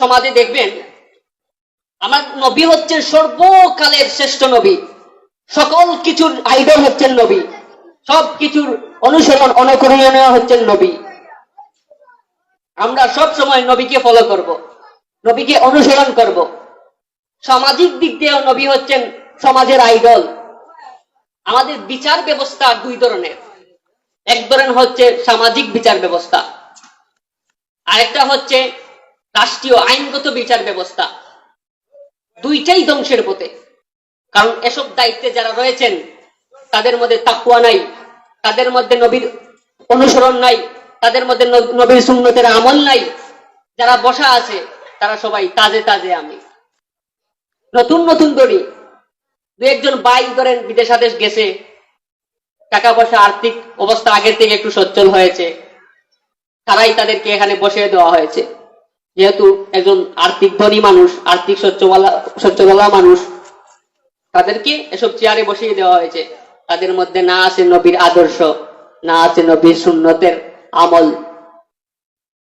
সমাজে দেখবেন, আমার নবী হচ্ছেন সর্বকালের শ্রেষ্ঠ নবী। সকল কিছুর আইডল হচ্ছেন নবী। সব কিছুর অনুসরণ, অনুকরণীয় হচ্ছেন নবী। আমরা সব সময় নবীকে ফলো করব, নবীকে অনুসরণ করব। সামাজিক দিক দিয়েও নবী হচ্ছেন সমাজের আইডল আমাদের বিচার ব্যবস্থা দুই ধরনের। এক ধরনের হচ্ছে সামাজিক বিচার ব্যবস্থা, আরেকটা হচ্ছে রাষ্ট্রীয় আইনগত বিচার ব্যবস্থা। দুইটাই ধ্বংসের পথে। কারণ এসব দায়িত্বে যারা রয়েছেন, তাদের মধ্যে তাকুয়া নাই, তাদের মধ্যে নবীর অনুসরণ নাই, তাদের মধ্যে নবীর সুন্নতের আমল নাই। যারা বসা আছে, তারা সবাই তাজে তাজে আমি। নতুন নতুন দড়ি। দু একজন বাই ধরেন বিদেশাদেশ গেছে। টাকা পয়সা আর্থিক অবস্থা আগের থেকে একটু সচ্ছল হয়েছে। তারাই তাদেরকে এখানে বসিয়ে দেওয়া হয়েছে। যেহেতু একজন আর্থিক ধনী মানুষ, আর্থিক সচ্ছলতা মানুষ, তাদেরকে এসব চেয়ারে বসিয়ে দেওয়া হয়েছে। তাদের মধ্যে না আছে নবীর আদর্শ, না আছে নবীর সুন্নতের আমল।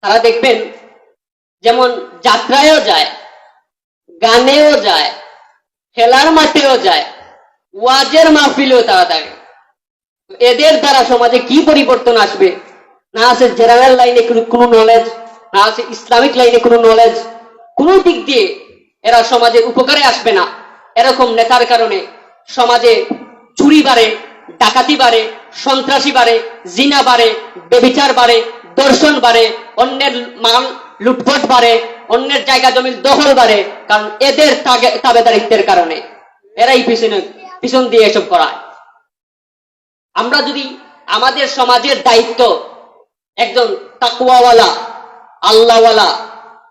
তারা দেখবেন, যেমন যাত্রায়ও যায়, গানেও যায়, খেলার মাঠেও যায়, ওয়াজের মাহফিলেও তারা থাকে। এদের দ্বারা সমাজে কি পরিবর্তন আসবে? না আছে জেনারেল লাইনে কোনো নলেজ না ইসলামিক লাইনে কোনো নলেজ কোন দিক দিয়ে এরা সমাজের উপকারে আসবে না। এরকম নেতার কারণে সমাজে চুরি বাড়ে, ডাকাতি বাড়ে, সন্ত্রাসী বাড়ে, জিনা বাড়ে, বেবিচার বাড়ে, দর্শন বাড়ে, অন্যের মাল লুটপাট বাড়ে, অন্যের জায়গা জমির দখল বাড়ে, কারণ এদের তাবেদারিত্বের কারণে। এরাই পিছনে পিছন দিয়ে এসব করায়। আমরা যদি আমাদের সমাজের দায়িত্ব একজন তাকুয়াওয়ালা আল্লাহওয়ালা,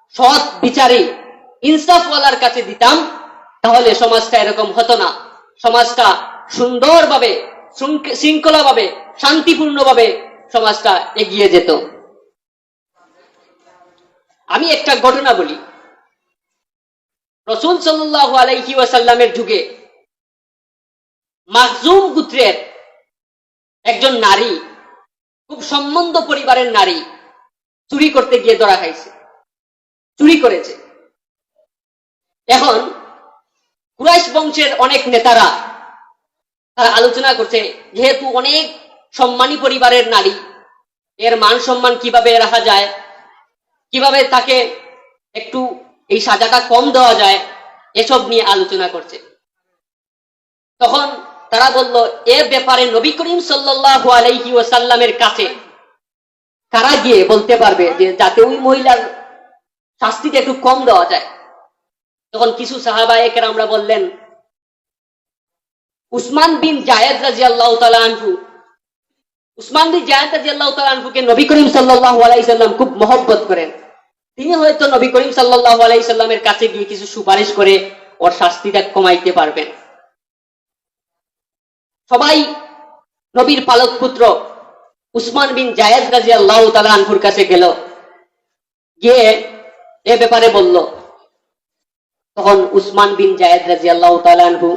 সৎ বিচারী, ইনসাফওয়ালার কাছে দিতাম, তাহলে সমাজটা এরকম হতো না। সমাজটা সুন্দরভাবে, শৃঙ্খ- শৃঙ্খলাভাবে, শান্তিপূর্ণভাবে সমাজটা এগিয়ে যেত। আমি একটা ঘটনা বলি। রসুল সাল্লাহ আলাইহি ওয়াসাল্লামের যুগে মাকজুম গুত্রের একজন নারী, খুব সম্বন্ধ পরিবারের নারী চুরি করতে গিয়ে ধরা খাইছে। চুরি করেছে। এখন কুরাইশ বংশের অনেক নেতারা তারা আলোচনা করছে, যেহেতু অনেক সম্মানী পরিবারের নারী, এর মান সম্মান কীভাবে রাখা যায়, কীভাবে তাকে একটু এই সাজাটা কম দেওয়া যায়, এসব নিয়ে আলোচনা করছে। তখন তারা বলল, এ ব্যাপারে নবী করিম সাল্লাল্লাহু আলাইহি ওয়াসাল্লামের কাছে কারা গিয়ে বলতে পারবে যে যাতে ওই মহিলার শাস্তিটা একটু কম দেওয়া যায়। তখন কিছু সাহাবায়ে আমরা বললেন, উসমান বিন জায়েদ রাজিয়াল্লাহু তাআলা আনহু, উসমান বিন জায়েদ রাজিয়াল্লাহু তাআলা আনহুকে নবী করিম সাল্লাল্লাহু আলাইহি সাল্লাম খুব মহব্বত করেন। তিনি হয়তো নবী করিম সাল্লাল্লাহু আলাইহি সাল্লামের কাছে গিয়ে কিছু সুপারিশ করে ওর শাস্তিটা কমাইতে পারবেন। সবাই নবীর পালক পুত্র উসমান বিন জায়েদ রাজি আল্লাহ তালা আনহুর কাছে গেল। গিয়ে এ ব্যাপারে বলল, তখন উসমান বিন জায়েদ রাজি আল্লাহ তালা আনহু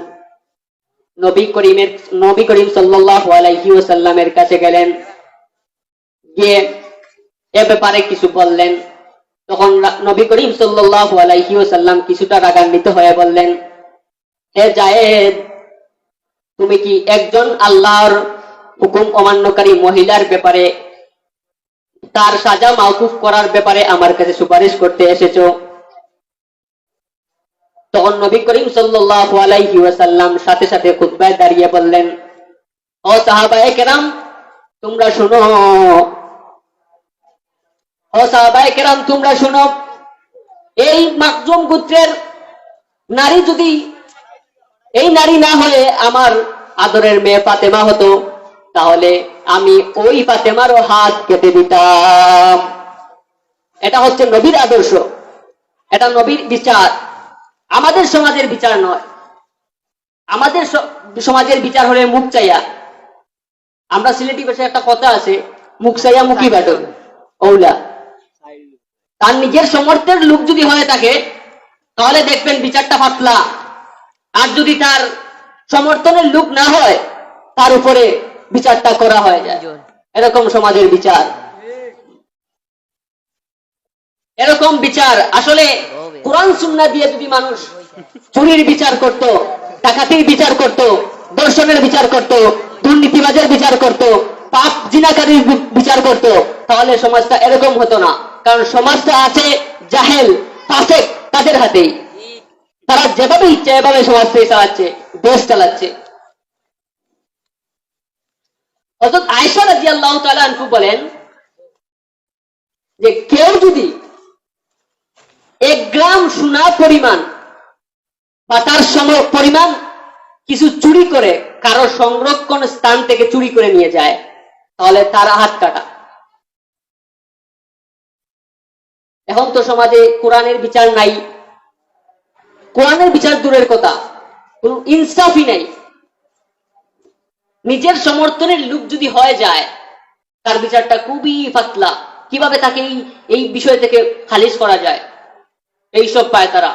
নবী করিমের, নবী করিম সাল্লাহ কাছে গেলেন। গিয়ে এ ব্যাপারে কিছু বললেন। তখন নবী করিম সাল্লাহ আলাইহি ওসাল্লাম কিছুটা রাগান্বিত হয়ে বললেন, হে জায়েদ, তুমি কি একজন আল্লাহর হুকুম অমান্যকারী মহিলার ব্যাপারে, তার সাজা মাওকুফ করার ব্যাপারে আমার কাছে সুপারিশ করতে এসেছ। তখন নবী করিম সাল্লাল্লাহু আলাইহি সাথে সাথে খুতবায় দাঁড়িয়ে বললেন, ও সাহাবায়ে কেরাম, তোমরা শুনো। ও সাহাবায়ে কেরাম, তোমরা শুনো। এই মাকজুম গোত্রের নারী যদি, এই নারী না হলে আমার আদরের মেয়ে ফাতেমা হতো তাহলে আমি ওই ফাতেমারও হাত কেটে দিতাম। এটা হচ্ছে নবীর আদর্শ। এটা নবীর বিচার। আমাদের সমাজের বিচার নয়। আমাদের সমাজের বিচার হলে মুখ চাইয়া। আমরা সিলেটি ভাষায় একটা কথা আছে মুখ চাইয়া মুখি বাটো। ওলা। তার নিজের সমর্থের লোক যদি হয়ে থাকে তাহলে দেখবেন বিচারটা পাতলা। আর যদি তার সমর্থনের লোক না হয় তার উপরে বিচারটা করা হয়ে যায়। এরকম সমাজের বিচার। এরকম বিচার। আসলে কোরআন সুন্না দিয়ে যদি মানুষ চুরির বিচার করত ডাকাতির বিচার করত দর্শনের বিচার করত দুর্নীতিবাজের বিচার করত পাপ জিনাকারীর বিচার করত তাহলে সমাজটা এরকম হতো না। কারণ সমাজটা আছে জাহেল ফাসেক তাদের হাতেই। তারা যেভাবে ইচ্ছে এভাবে সমাজটাই চালাচ্ছে দেশ চালাচ্ছে। অর্থাৎ আয়সা রাজি আল্লাহ তালু বলেন যে কেউ যদি এক গ্রাম সোনা পরিমাণ বা তার সম পরিমাণ কিছু চুরি করে কারও সংরক্ষণ স্থান থেকে চুরি করে নিয়ে যায়, তাহলে তার হাত কাটা। এখন তো সমাজে কোরআনের বিচার নাই। কোরআনের বিচার দূরের কথা। কোন ইনসাফই নাই। নিজের সমর্থনের লোক যদি হয়ে যায়, তার বিচারটা খুবই ফাতলা। কীভাবে তাকে এই বিষয় থেকে খালিজ করা যায়? এইসব পায় তারা।